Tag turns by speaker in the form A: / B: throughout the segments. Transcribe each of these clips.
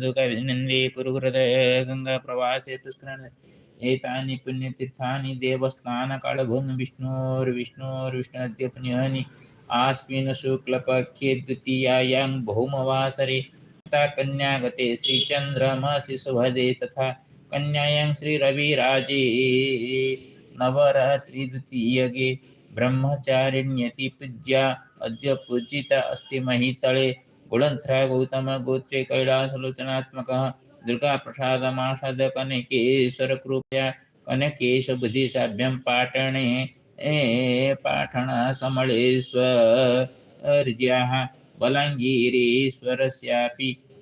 A: दुःखविनन्दे पुरुहृदय गङ्गाप्रवासे पुष्करणे एतानि पुण्यतीर्थानि देवस्थानकालभून् विष्णोर्विष्णोर्विष्णोद्य पुण्यानि आस्मिन् शुक्लपक्षे द्वितीयायां भौमवासरे तथा कन्यागते श्रीचन्द्रमसि सुभदे, तथा कन्यायां श्रीरविराजे नवरात्रिद्वितीयगे ब्रह्मचारिण्यति पूज्या, अद्य पूजिता अस्ति महितळे गुणन्थरा गौतमगोत्रे कैलासलोचनात्मकः दुर्गाप्रसादमाषाद कनकेश्वरकृपया कनकेशबुद्धिशाभ्यं पाटणे ए पाठणसमळेश्वर्याः बलाङ्गीरेश्वरस्यापि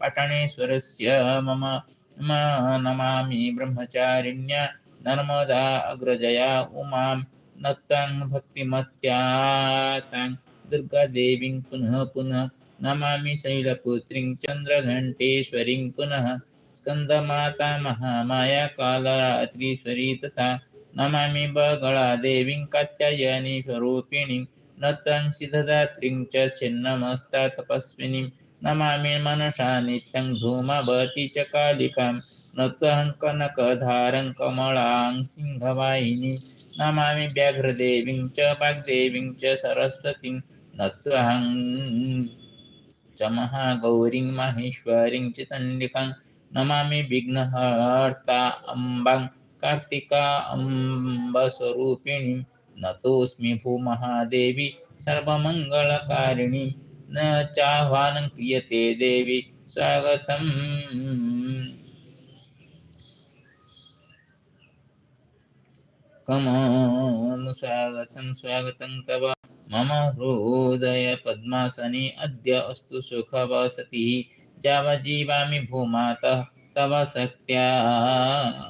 A: पाटणेश्वरस्य मम म नमामि ब्रह्मचारिण्या नर्मदा अग्रजया उमां नक्तां भक्तिमत्या तां दुर्गादेवीं पुनः पुनः नमामि शैलपुत्रीं चन्द्रघण्टेश्वरीं पुनः स्कन्दमाता महामाया कालरात्रीश्वरी तथा नमामि बगलादेवीं कात्यायनी स्वरूपिणीं नतां सिद्धदात्रीं च छिन्नमस्ता तपस्विनीं नमामि मनसा नित्यं धूमवती च कालिकां नत्वहं कनकधारं कमलां सिंहवाहिनीं नमामि व्याघ्रदेवीं च वाग्देवीं च सरस्वतीं नत्वहं च महागौरीं माहेश्वरीं च चण्डिकां नमामि विघ्नहर्ता अम्बां कार्तिका अम्बस्वरूपिणीं नतोऽस्मि भूमहादेवी सर्वमङ्गलकारिणीं न चाह्वानं क्रियते देवी स्वागतम्। कमं स्वागतं स्वागतं तव मम हृदय पद्मासने अद्य अस्तु सुखवसतिः। जावजीवामि भूमातः, तव शक्त्या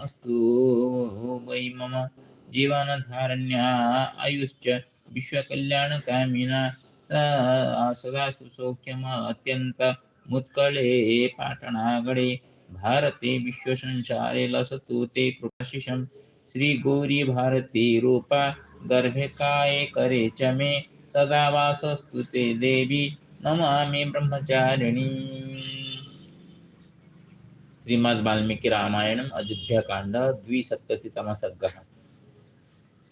A: अस्तु। वै मम जीवनधारण्या, आयुश्च विश्वकल्याणकामिना। सदा सुसौख्यम अत्यन्तमुत्कळे पाटणागडे। भारते विश्वसंसारे लसतु ते कृपाशिषं। श्रीगौरी भारती रूपा। गर्भे काये करे च मे सदा वासस्तु ते देवी। नमामि ब्रह्मचारिणी। श्रीमद् वाल्मीकि रामायणम्, अयोध्याकाण्ड द्विसप्ततितमः सर्गः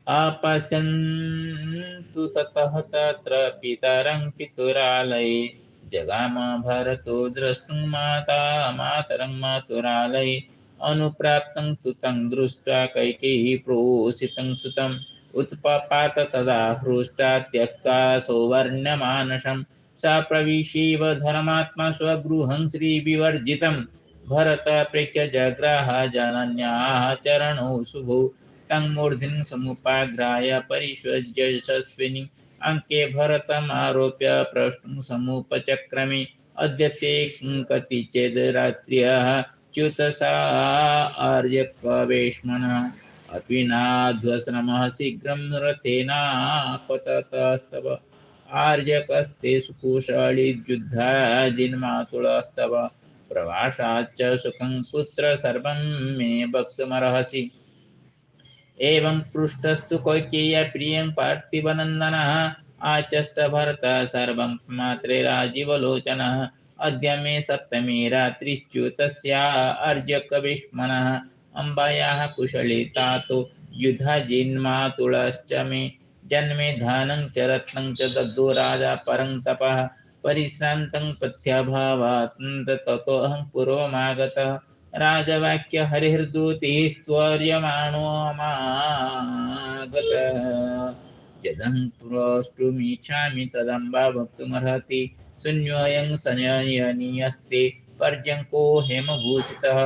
A: आपश्यन्तु ततः तत्र पितरं पितुरालये। जगाम भरतो द्रष्टुं माता, मातरं मातुरालये। अनुप्राप्तं तु तं दृष्ट्वा कैकेयी प्रोषितं सुतम्। उत्पपात तदा हृष्टा त्यक्ता सौवर्ण्यमानसं सा प्रविशीव धर्मात्मा स्वगृहं श्रीविवर्जितं। भरत प्रेक्ष्य जग्राह जनन्याः चरणौ शुभौ तं मूर्धिं समुपाघ्राय परिष्वज्य यशस्विनी अङ्के भरतमारोप्य प्रष्टुं समुपचक्रमे। अद्य ते कति चेद् रात्र्यः च्युतसा आर्यकवेश्मनः अत्विनाध्वश्रमः शीघ्रं रथेनापततस्तव आर्यकस्ते सुकुशलिद्युद्धा जिन्मातुलस्तव प्रवासाच्च सुखं पुत्र सर्वं मे वक्तुमर्हसि। एवं पृष्टस्तु कैकेय्य प्रियं पार्थिवनन्दनः। आचष्ट भरतः सर्वं मात्रे राजीवलोचनः। अद्य मे सप्तमी रात्रिश्च्युतस्या अर्जकविष्मनः अम्बायाः कुशलितातो युधाजिन्मातुलश्च मे। जन्मे धनं च रत्नं च राजा परं तपः। परिश्रान्तं प्रत्यभावात् ततोऽहं पूर्वमागतः राजवाक्य हरिर्दूतिः स्त्वर्यमाणो मागतः यदं प्रष्टुमिच्छामि तदम्बा वक्तुमर्हति। शून्योऽयं संयनीयस्ते पर्यङ्को हेमभूषितः।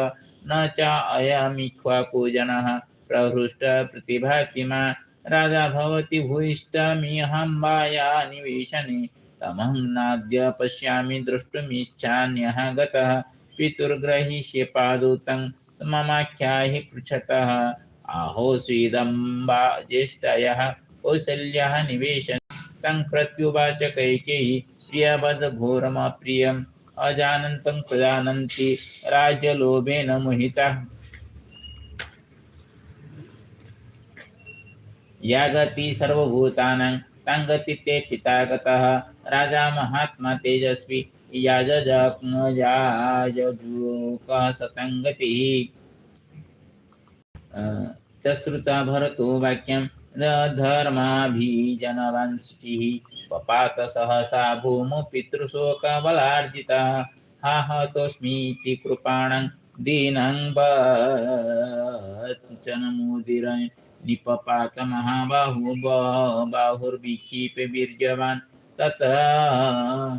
A: न च अयमिक्ष्वाको प्रतिभा प्रहृष्टप्रतिभातिमा राजा भवति भूयिष्ठमिहम्बाया निवेशने? तमहं नाद्य पश्यामि द्रष्टुमिच्छान्यः गतः। पितुर्ग्रहीष्ये पादुतं ममाख्याहि पृच्छतः आहो स्वीदम्बा ज्येष्ठयः कौसल्याः निवेशन। तं प्रत्युवाच कैकेयी प्रियवद घोरमप्रियम् अजानन्तं प्रजानन्ति राज्यलोभेन मोहितः। या गति सर्वभूतानां तां पिता गतः। राजा महात्मा तेजस्वी याजजज्ञयाजूकः सतङ्गतिः। तश्रुता भरतो वाक्यं धर्माभिजनवान् शुचिः पपात सहसा भूमौ पितृशोकबलार्जिता। हा हतोऽस्मीति कृपाणं दीनं वचनमुदिर निपपात महाबाहु बाहुर्विक्षिप वीर्यवान्। ततः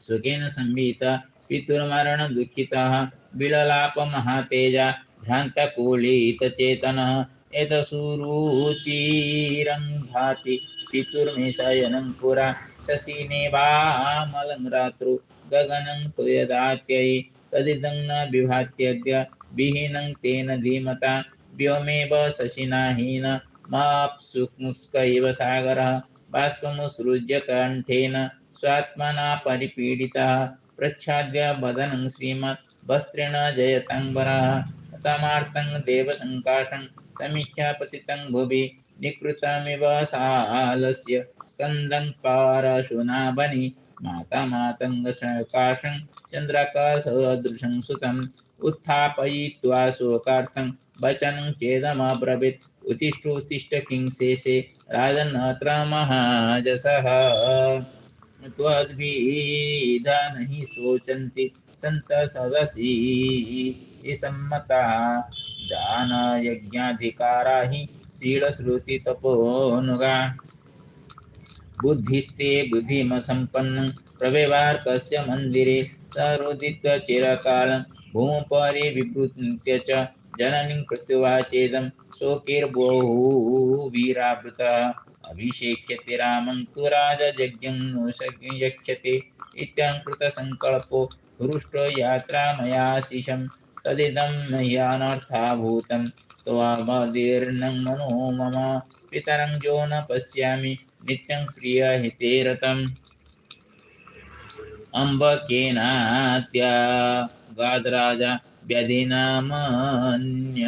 A: सुखेन संवित पितुर्मरणदुःखितः बिललापमहातेजा, भ्रान्तकुलितचेतनः। एतसुरुचिरं भाति पितुर्मे शयनं पुरा शशिनेवामलं रात्रौ गगनं तु यदात्यै तदिदं न विभात्यद्य विहीनं तेन धीमता व्योमेव शशिना हीन माप्सुमुस्क इव सागरः बाष्पमुसृज्य कण्ठेन स्वात्मना परिपीडितः प्रच्छाद्य वदनं श्रीमत् वस्त्रेण जयताम्बरः समार्तं देवसङ्काशं समीक्षा पतितं भुवि निकृतमिव सालस्य स्कन्दं पारशुनाभनि माता मातङ्गसकाशं चन्द्रकासदृशं सुतम् उत्थापयित्वा शोकार्थं वचनं चेदमब्रवीत्। उत्तिष्ठोत्तिष्ठ किंशेषे राजन्नत्र महाजसः त्वद्भिधा नहि शोचन्ति सन्त सदसि। सम्मता दानयज्ञाधिकारा हि शीलश्रुतितपोनुगा। बुद्धिस्ते बुद्धिमसम्पन्नं प्रवेवार्कस्य मन्दिरे सरोदित्य चिरकालं भूमुपरि विवृत्य च जननीं प्रत्युवाचेदं शोकैर्बहुवीरावृतः। अभिषेक्यते रामं तु राजयज्ञं नो यक्ष्यते इत्यङ्कृतसङ्कल्पो हृष्टो यात्रा मया शिशं तदिदं मह्यानर्थाभूतं त्वामदीर्णं मनो मम। पितरं जो न पश्यामि, नित्यं प्रियहिते रतम्। अम्बकेनात्या गाद्राजा व्यधिनामन्य।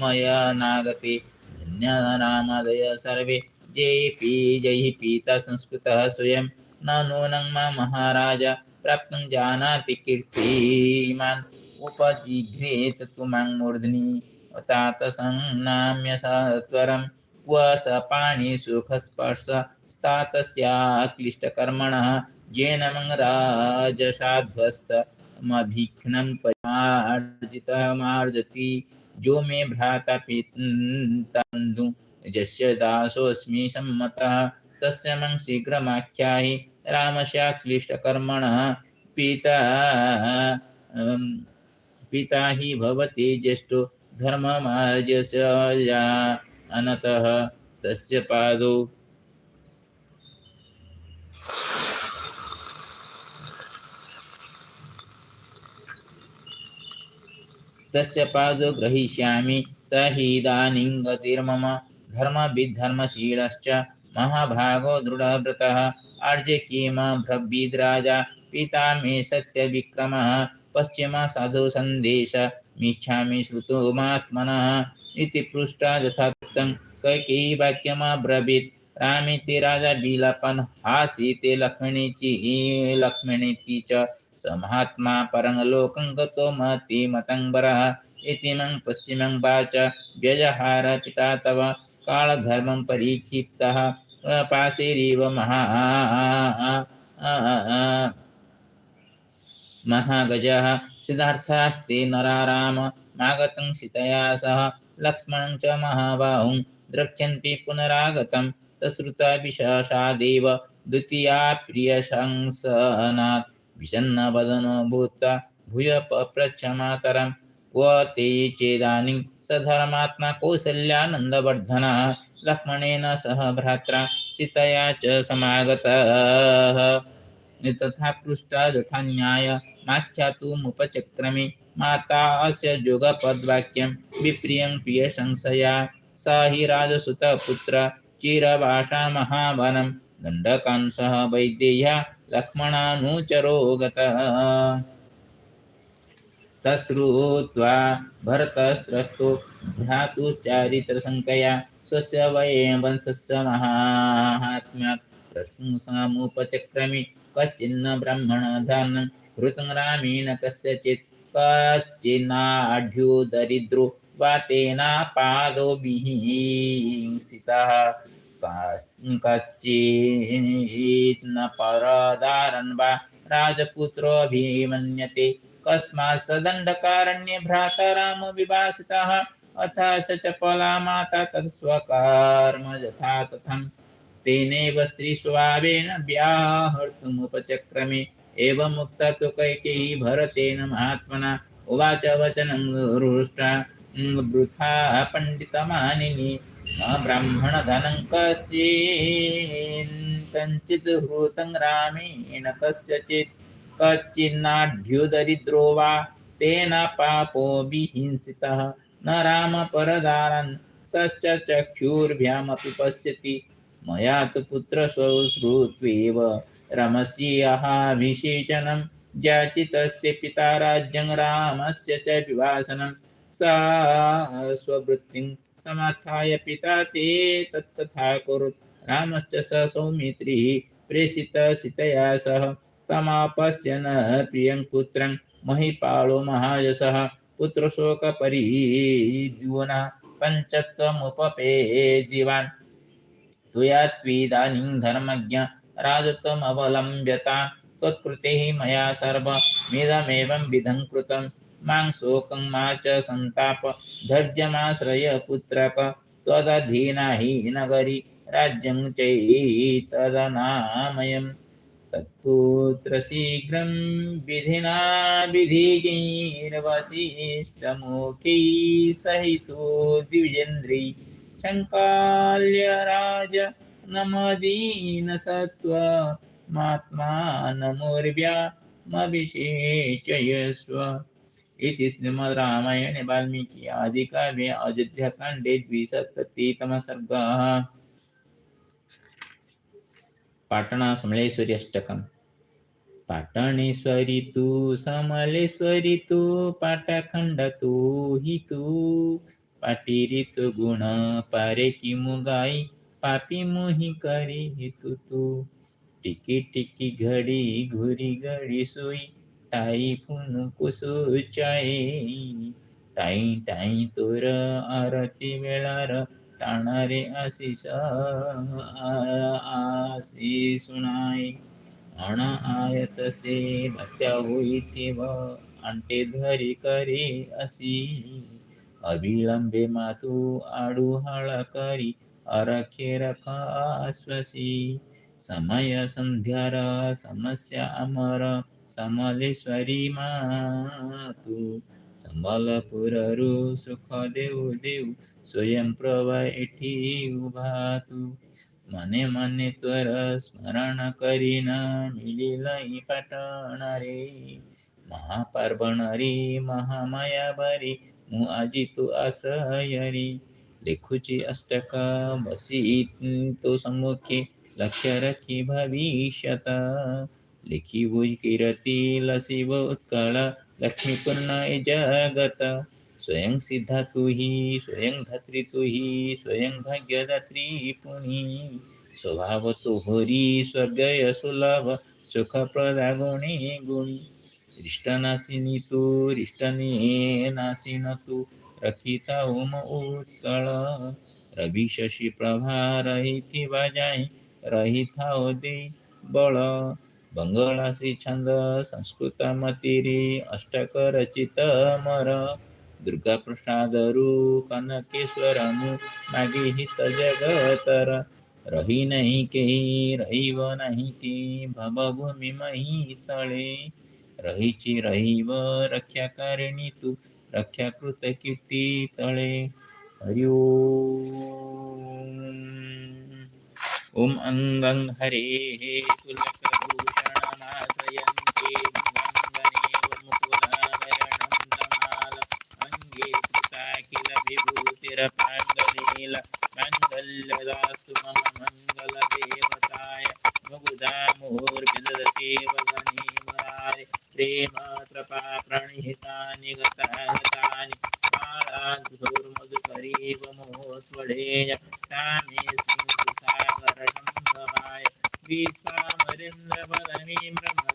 A: मया नागते धन्यनामादय सर्वे। जयपि जयि पीता संस्कृतः स्वयं। न नूनं मा महाराज, प्राप्तं जानाति कीर्तिमान्। उपजिघ्रेत तु माँ मूर्ध्नि। तात संनाम्य सत्वरं क्व स पाणिसुखस्पर्श स्तातस्याक्लिष्टकर्मणः। येन मं राजसाध्वस्तमभिघ्नं परिमार्जितमार्जति। जो मे भ्राता पितन्दु यस्य दासोऽस्मि सम्मतः। तस्य मं शीघ्रमाख्याहि रामस्याक्लिष्टकर्मणः। पिता अं, पिता हि भवति ज्येष्ठो धर्ममार्जस्य या अनतः तस्य पादौ। तस्य पादौ ग्रहीष्यामि स हि इदानीं गतिर्मम धर्मविद्धर्मशीलश्च महाभागो दृढव्रतः। अर्जे किम ब्रवीद्राजा पिता मे सत्यविक्रमः, पश्चिम साधु संदेश। मिच्छामि श्रुतुमात्मनः इति पृष्टा यथाक्तं कैकेयी वाक्यमब्रवीत् रामेति राजा विलपन् हासीते लक्ष्मणीचि लक्ष्मणीति च स महात्मा परङ्लोकं गतो मति मतङ्बरः इति मं पश्चिमं वाच व्यजहार पिता तव कालधर्मं परीक्षिप्तः। पाशैरिव महा महागजः। सिद्धार्थास्ते नराराम। मागतं सीतया सह लक्ष्मणं च महाबाहुं। द्रक्ष्यन्ति पुनरागतं तश्रुता द्वितीया प्रियशंसनात्। विषन्नवदनो भूत्वा भूय क्व ते चेदानीं स धर्मात्मा कौसल्यानन्दवर्धनः लक्ष्मणेन सह भ्रात्रा सीतया च समागतः। तथा पृष्टा जथान्याय माख्यातुमुपचक्रमे माता अस्य जोगपद्वाक्यं विप्रियं प्रियसंशया स हि राजसुतपुत्र चिरभाषा महावनं। दण्डकांसः वैदेह्या लक्ष्मणानुचरो गतः तश्रुत्वा भरतस्त्रस्तो भ्रातुश्चारित्रशङ्कया स्वस्य वये वंशस्य महात्म्यात् प्रशंसामुपचक्रमे। कश्चिन्न ब्राह्मणधानं हृतं रामेण कस्यचित् कच्चिन्नाढ्यो दरिद्रो वा तेनापादो विहिंसितः कश्चित् न परदारन् वा राजपुत्रोऽभिमन्यते। कस्मात् स दण्डकारण्ये भ्रातरामविभासितः अथ स च पला माता तत्स्वकर्म यथा तथं तेनैव स्त्रीस्वभावेन व्याहर्तुमुपचक्रमे। एवमुक्ता तु कैकेयी भरतेन महात्मना। उवाच वचनं हृष्टा वृथा पण्डितमानिनि। ब्राह्मणधनं कश्चिन् कञ्चित् हृतं रामेण कस्यचित्। कच्चिन्नाढ्युदरिद्रो वा। तेन पापो विहिंसितः। न रामपरदारन् सश्च चक्षुर्भ्यामपि पश्यति। मया तु रमस्याभिषेचनं जाचितस्य पिता राज्यं रामस्य च विभासनं सा स्ववृत्तिं समात्थाय पिता ते तत्तथा कुरुत्। रामश्च स सौमित्रिः प्रेषितसितया सह। तमापश्यन् प्रियं पुत्रं महिपालो महायशः। पुत्रशोकपरिद्युनः पञ्चत्वमुपपेदिवान्। त्वया त्विदानीं धर्मज्ञ राजत्वमवलम्ब्यता त्वत्कृते मया सर्वमिदमेवं विधं कृतं माँ शोकं मा च सन्ताप। धैर्यमाश्रय पुत्रक त्वदधीना हि नगरी। राज्यं चैतदनामयम्। तत्पुत्र विधिना सहितो द्विजेन्द्री शङ्काल्य राज नमदीनसत्त्व मात्मानमूर्व्यामभिषेचयस्व इति श्रीमद् रामायणे वाल्मीकि आदिकाव्ये अयोध्याकाण्डे द्विसप्ततितमः सर्गः पाटणसमलेश्वरी अष्टकम् पाटणेश्वरी तू, समलेश्वरी तू पाटखंड तू हि तू। पाटिरी तू गुण पारे की मुगाई पापी मुही करी तू तू टिकी टिकी घडी घुरी घडी सोई. ताई फुनु कुसुचाई ताई ताई तोर आरती वेळार टाणारे आशिष आशी सुनाई अण आयतसे भत्या होईतेव अंटे धरी करे असी अविलंबे मातू आडू हळ करी अरखे रखाश्वसी समय संध्यार समस्या अमर समलेश्वरी मातु। संबलपुररू सुख देऊ देऊ स्वयं प्रभा एठी उभा तू मने मने त्वर स्मरण करीन मिलिलई पाटणारे महापार्बणरी महामाया बरी मु आजी तू आश्रयरी। लेखुची अष्टक बसी तो सम्मुखी लक्ष रखी भविष्यत। लेखी भुज किरती लसी व उत्कळ लक्ष्मीपूर्ण जगत। स्वयं सिद्धा तू ही, स्वयं धात्री तु ही, स्वयं भाग्यदात्री पुनी। स्वभाव तो होरी स्वर्गय सुलभ सुखप्रदा गुणी गुणी। रिष्टनाशिनी तू, रिष्टने नाशिन तू प्रथिता उम उत्कळ। रविशशी प्रभा रहिती बाजाई रहिता उदी बळ। बंगळासी छंद संस्कृतमतिरी अष्टक रचित मर। दुर्गाप्रसादरू कनकेश्वरनु नागिहित जगतर। रही नाही केही रहिव नाही की भवभूमी मही तळे। रहीची रहिव रक्षा करिणी तू रख्या कृत कीर्ती तळे हरि ओम अंगं हरे ஈஸ்வரம் அறிந்த பதனீம் பிரம்ம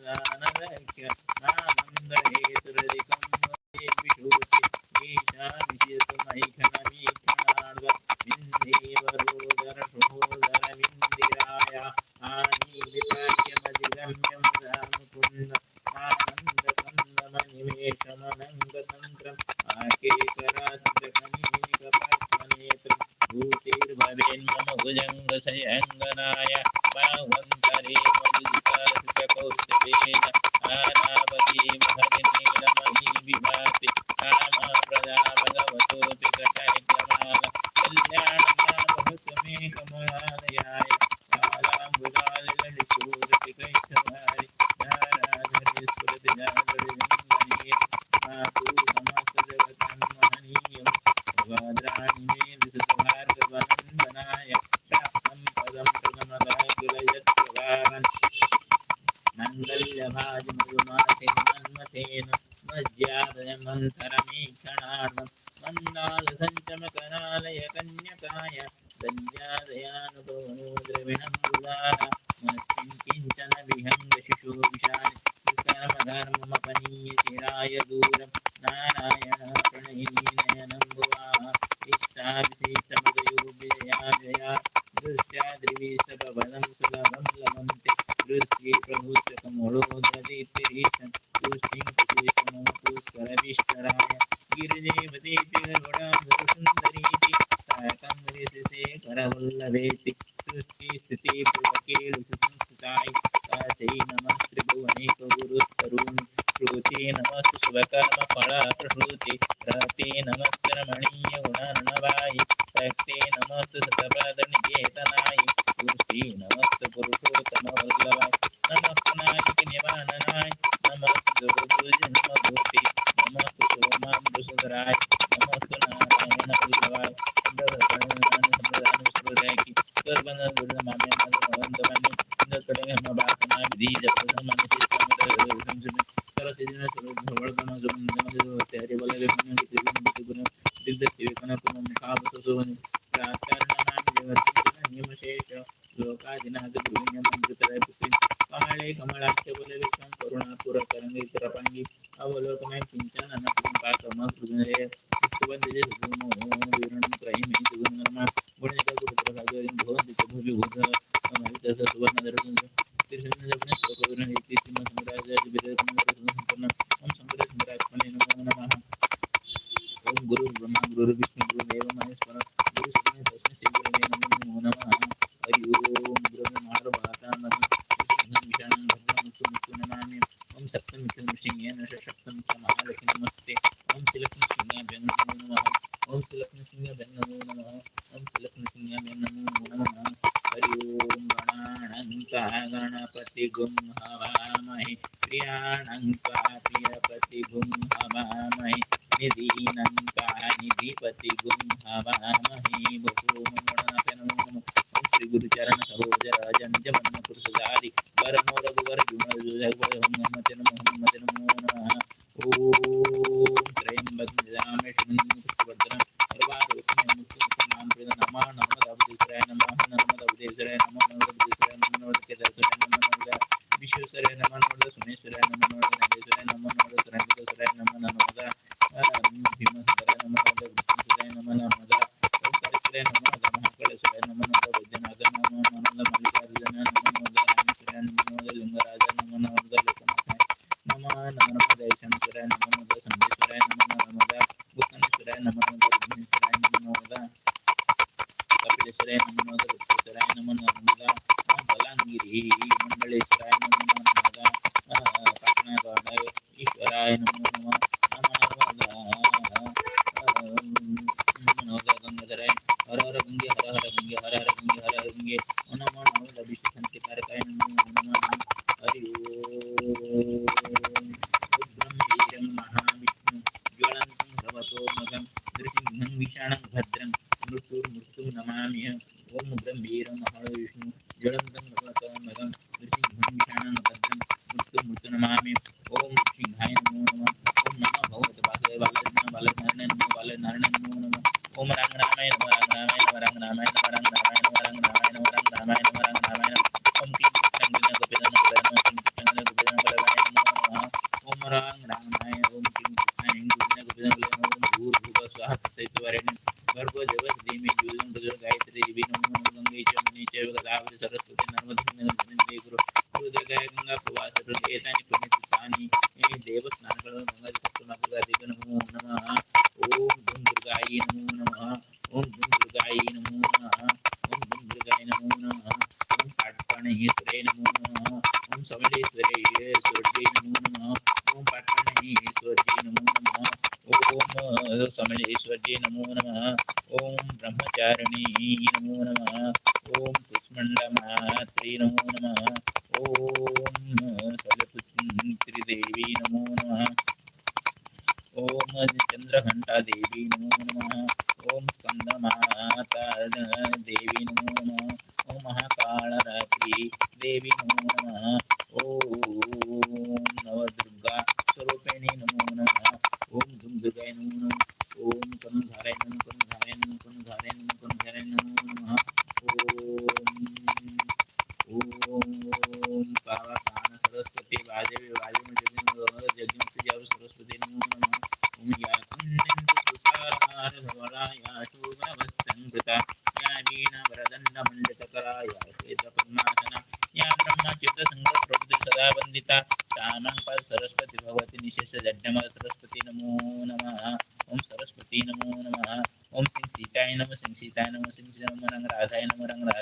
A: సింసించడం మనంగా రాసాయన మనంగా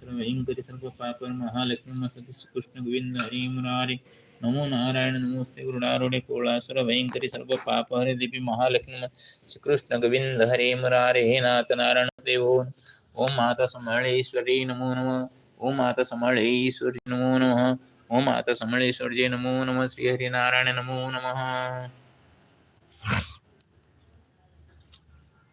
A: સર્વ હિંકરી સર્વ પાપર મહાલક્ષ્મી સતી કૃષ્ણ ગોવિંદ હરિમ નારી નમો નારાયણ નમો શ્રી ગુરુડારૂઢે કોળાસુર ભયંકરી સર્વ પાપ હરે દેવી મહાલક્ષ્મી શ્રી કૃષ્ણ ગોવિંદ હરે મુરારે હે નાથ નારાયણ દેવો ઓમ માતા સમળેશ્વરી નમો નમ ઓમ માતા સમળેશ્વરી નમો નમ ઓમ માતા સમળેશ્વરજી નમો નમ શ્રી હરિનારાયણ નમો નમઃ